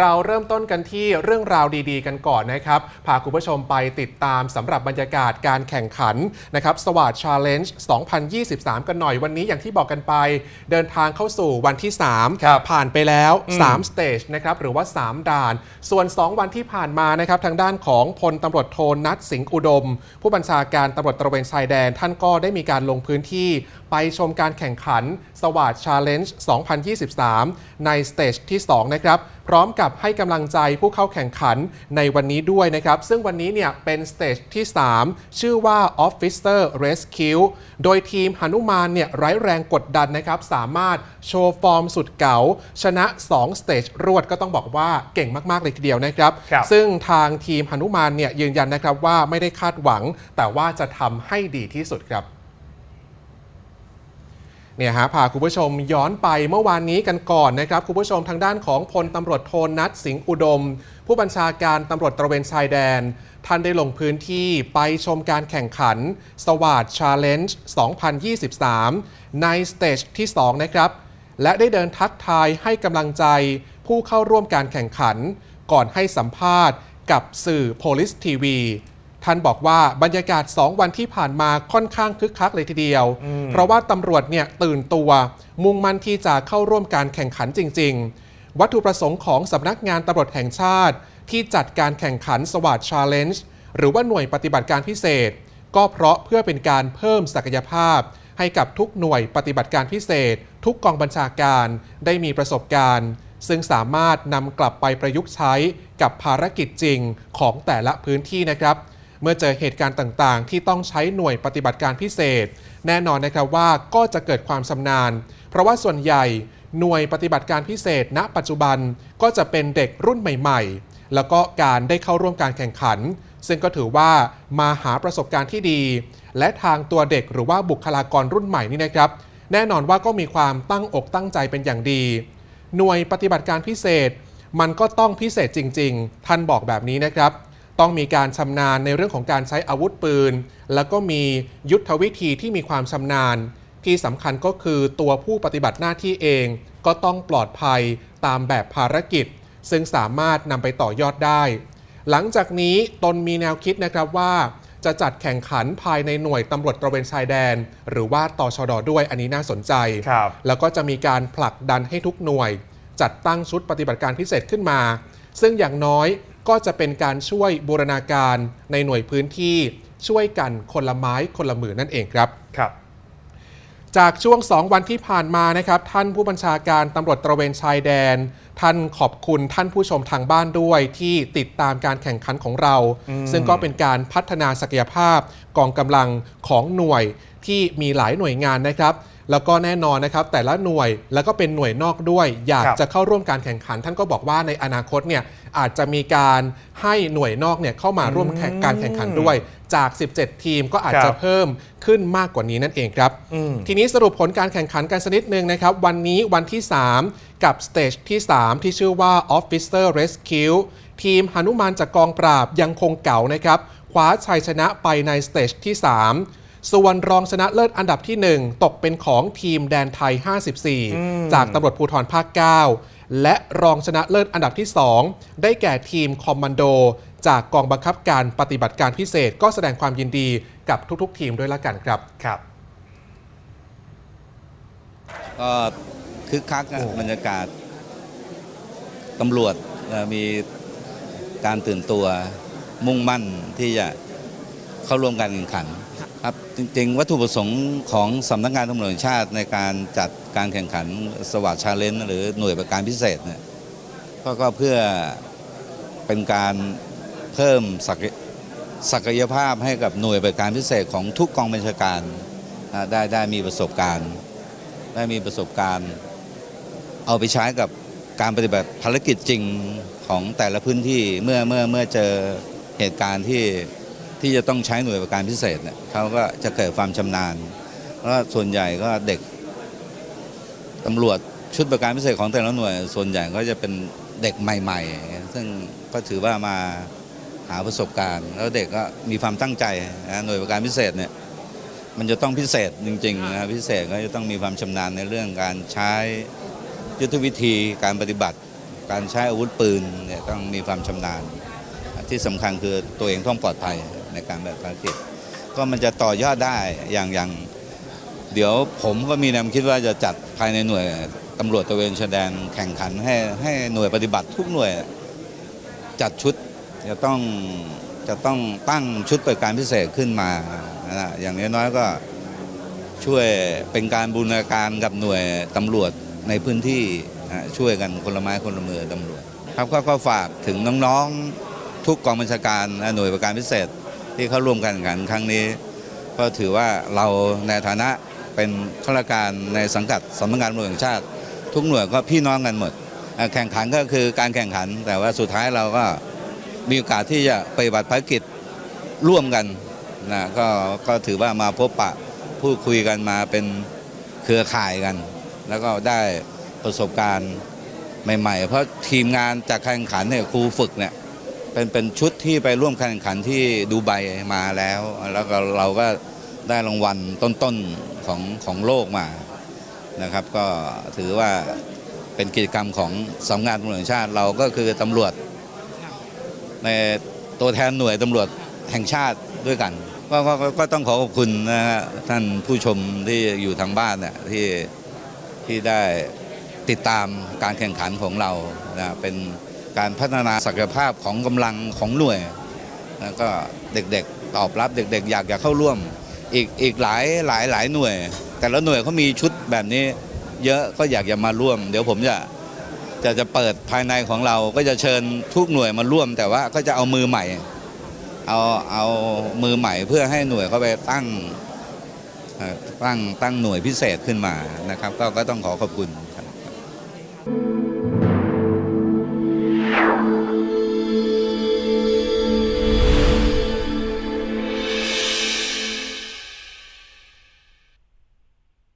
เราเริ่มต้นกันที่เรื่องราวดีๆ กันก่อนนะครับ พาคุณผู้ชมไปติดตามสำหรับบรรยากาศการแข่งขันนะครับสวัสด Challenge 2023 กันหน่อยวันนี้อย่างที่บอกกันไป เดินทางเข้าสู่วันที่3ครับผ่านไปแล้วอืม3สเตจนะครับหรือว่า 3 ด่าน ส่วน 2 วันที่ผ่านมานะครับทางด้านของพลตำรวจโทนัทสิงห์อุดม ผู้บัญชาการตำรวจตระเวนชายแดน ท่านก็ได้มีการลงพื้นที่ ไปชมการแข่งขันสวัสด Challenge 2023 ในสเตจที่ 2 นะครับ พร้อมกับให้กำลังใจผู้เข้าแข่งขันในวันนี้ด้วยนะครับ ซึ่งวันนี้เนี่ยเป็นสเตจที่ 3 ชื่อว่า Officer Rescue โดยทีมหนุมานเนี่ยไร้แรงกดดันนะครับ สามารถโชว์ฟอร์มสุดเก๋า ชนะ 2 สเตจรวดก็ต้องบอกว่าเก่งมาก ๆ เลยทีเดียวนะครับครับซึ่งทางทีมหนุมานเนี่ยยืนยันนะครับว่าไม่ได้คาดหวัง แต่ว่าจะทำให้ดีที่สุดครับ เนี่ยฮะพาคุณผู้ชมย้อนไปเมื่อวานนี้กันก่อนนะครับคุณผู้ชมทางด้านของพลตำรวจโทนัทสิงห์อุดม ผู้บัญชาการตำรวจตระเวนชายแดน ท่านได้ลงพื้นที่ไปชมการแข่งขันสวัสด Challenge 2023 ในสเตจที่ 2 นะครับ และได้เดินทักทายให้กำลังใจผู้เข้าร่วมการแข่งขัน ก่อนให้สัมภาษณ์กับสื่อ Police TV ท่านบอกว่าบรรยากาศ 2 วันที่ผ่านมาค่อนข้างคึกคักเลยทีเดียว เพราะว่าตำรวจเนี่ยตื่นตัว มุ่งมั่นที่จะเข้าร่วมการแข่งขันจริง ๆ วัตถุประสงค์ของสำนักงานตำรวจแห่งชาติ ที่จัดการแข่งขันสวัสด Challenge หรือว่าหน่วยปฏิบัติการพิเศษ ก็เพราะเพื่อเป็นการเพิ่มศักยภาพ ให้กับทุกหน่วยปฏิบัติการพิเศษ ทุกกองบัญชาการได้มีประสบการณ์ซึ่งสามารถนำกลับไปประยุกต์ใช้กับภารกิจจริงของแต่ละพื้นที่นะครับ เมื่อเจอเหตุการณ์ต่างๆ ที่ต้องใช้หน่วยปฏิบัติการพิเศษ แน่นอนนะครับว่าก็จะเกิดความชำนาญ เพราะว่าส่วนใหญ่หน่วยปฏิบัติการพิเศษ ณ ปัจจุบันก็จะเป็นเด็กรุ่นใหม่ ๆ แล้วก็การได้เข้าร่วมการแข่งขัน ซึ่งก็ถือว่ามาหาประสบการณ์ที่ดี และทางตัวเด็กหรือว่าบุคลากรรุ่นใหม่นี่นะครับ แน่นอนว่าก็มีความตั้งอกตั้งใจเป็นอย่างดี หน่วยปฏิบัติการพิเศษ มันก็ต้องพิเศษจริง ๆ ท่านบอกแบบนี้นะครับ ต้องมีการชำนาญในเรื่องของการใช้อาวุธปืน แล้วก็มียุทธวิธีที่มีความชำนาญ ที่สำคัญก็คือตัวผู้ปฏิบัติหน้าที่เอง ก็ต้องปลอดภัยตามแบบภารกิจ ซึ่งสามารถนำไปต่อยอดได้ หลังจากนี้ตนมีแนวคิดนะครับว่าจะจัดแข่งขันภายในหน่วยตำรวจตระเวนชายแดน หรือว่าตชดด้วยอันนี้น่าสนใจครับแล้วก็จะมีการผลักดันให้ทุกหน่วย จัดตั้งชุดปฏิบัติการพิเศษขึ้นมา ซึ่งอย่างน้อย ก็จะเป็นการช่วยบูรณาการในหน่วยพื้นที่ช่วยกันคนละไม้คนละมือนั่นเองครับครับ จากช่วง 2 วันที่ผ่านมานะครับ ท่านผู้บัญชาการตำรวจตระเวนชายแดน ท่านขอบคุณท่านผู้ชมทางบ้านด้วยที่ติดตามการแข่งขันของเราอืมซึ่งก็เป็นการพัฒนาศักยภาพกองกำลังของหน่วย ที่มีหลายหน่วยงานนะครับแล้วก็แน่นอนนะครับแต่ละหน่วยแล้วก็เป็นหน่วยนอกด้วย อยากครับจะเข้าร่วมการแข่งขัน ท่านก็บอกว่าในอนาคตเนี่ยอาจจะมีการให้หน่วยนอกเนี่ยเข้ามาร่วมแข่งการแข่งขันด้วย จาก 17 ทีมก็อาจครัจะบเพิ่มขึ้นมากกว่านี้นั่นเองครับอืมทีนี้สรุปผลการแข่งขันกันสักนิดนึงนะครับ วันนี้วันที่ 3 กับสเตจที่ 3 ที่ชื่อว่า Officer Rescue ทีมหนุมานจากกองปราบยังคงเก่านะครับคว้าชัยชนะไปในสเตจที่ 3 ส่วนรองชนะเลิศอันดับที่ 1 ตกเป็นของทีมแดนไทย 54 จากตำรวจภูธรภาค 9 และรองชนะเลิศอันดับที่ 2 ได้แก่ทีมคอมมานโด จากกองบังคับการปฏิบัติการพิเศษก็แสดงความยินดีกับทุกๆ ทีมด้วยละกันครับครับก็คึกคักอะโอ้บรรยากาศตำรวจเอ่อมีการตื่นตัวมุ่งมั่นที่จะเข้าร่วมการแข่งขัน ครับจริงๆ วัตถุประสงค์ของสำนักงานตำรวจแห่งชาติในการจัดการแข่งขันสวัสดิ์ชาเลนจ์หรือหน่วยประการพิเศษเนี่ยก็ก็เพื่อเป็นการเพิ่มศักยศักยภาพให้กับหน่วยบริการพิเศษของทุกกองบัญชาการอ่าได้ได้มีประสบการณ์ ได้มีประสบการณ์ เอาไปใช้กับการปฏิบัติภารกิจจริงของแต่ละพื้นที่เมื่อเมื่อเมื่อเจอเหตุการณ์ที่ ที่จะต้องใช้หน่วยประการพิเศษเนี่ยเขาก็จะเกิดความชำนาญแล้วส่วนใหญ่ก็เด็กตำรวจชุดประการพิเศษของแต่ละหน่วย ส่วนใหญ่ก็จะเป็นเด็กใหม่ ๆ ซึ่งก็ถือว่ามาหาประสบการณ์ แล้วเด็กก็มีความตั้งใจนะหน่วยประการพิเศษเนี่ยมันจะต้องพิเศษจริงๆนะพิเศษก็จะต้องมีความชำนาญในเรื่องการใช้ยุทธวิธีการปฏิบัติ การใช้อาวุธปืนเนี่ยต้องมีความชำนาญ ที่สำคัญคือตัวเองต้องปลอดภัย ในการแบบภารกิจก็มันจะต่อยอดได้อย่างอย่าง เดี๋ยวผมก็มีแนวคิดว่าจะจัดภายในหน่วยตำรวจตระเวนชายแดนแข่งขันให้ให้หน่วยปฏิบัติทุกหน่วย จัดชุดจะต้องจะต้องตั้งชุดปฏิบัติการพิเศษขึ้นมานะอย่างน้อยๆก็ช่วยเป็นการบูรณาการกับหน่วยตำรวจในพื้นที่ช่วยกันคนละไม้คนละมือตำรวจ ครับก็ฝากถึงน้องๆทุกกองบัญชาการหน่วยประการพิเศษ ที่เข้าร่วมกันแข่งขันครั้งนี้ ก็ถือว่าเราในฐานะเป็นข้าราชการในสังกัดสำนักงานตำรวจแห่งชาติ ทุกหน่วยก็พี่น้องกันหมด แข่งขันก็คือการแข่งขัน แต่ว่าสุดท้ายเราก็มีโอกาสที่จะปฏิบัติภารกิจร่วมกันนะก็ก็ถือว่ามาพบปะพูดคุยกันมาเป็นเครือข่ายกัน แล้วก็ได้ประสบการณ์ใหม่ ๆ เพราะทีมงานจากแข่งขันเนี่ยครูฝึกเนี่ย เป็นเป็นชุดที่ไปร่วมการแข่งขันที่ดูไบมาแล้ว แล้วก็เราก็ได้รางวัลต้นๆของของโลกมานะครับ ก็ถือว่าเป็นกิจกรรมของสำนักงานตำรวจแห่งชาติเราก็คือตำรวจ ในตัวแทนหน่วยตำรวจแห่งชาติด้วยกันก็ก็ก็ก็ต้องขอขอบคุณนะฮะท่านผู้ชมที่อยู่ทางบ้านเนี่ยที่ที่ได้ติดตามการแข่งขันของเรานะเป็น การพัฒนาศักยภาพของกำลังของหน่วย แล้วก็เด็กๆตอบรับเด็กๆ อยากจะเข้าร่วม อีกอีกหลายหลายหลายหน่วย แต่ละหน่วยเขามีชุดแบบนี้ เยอะก็อยากจะมาร่วม เดี๋ยวผมจะจะจะเปิดภายในของเราก็จะเชิญทุกหน่วยมาร่วม แต่ว่าก็จะเอามือใหม่เอาเอามือใหม่เพื่อให้หน่วยเขาไปตั้งตั้งตั้งหน่วยพิเศษขึ้นมานะครับ ก็ก็ต้องขอขอบคุณ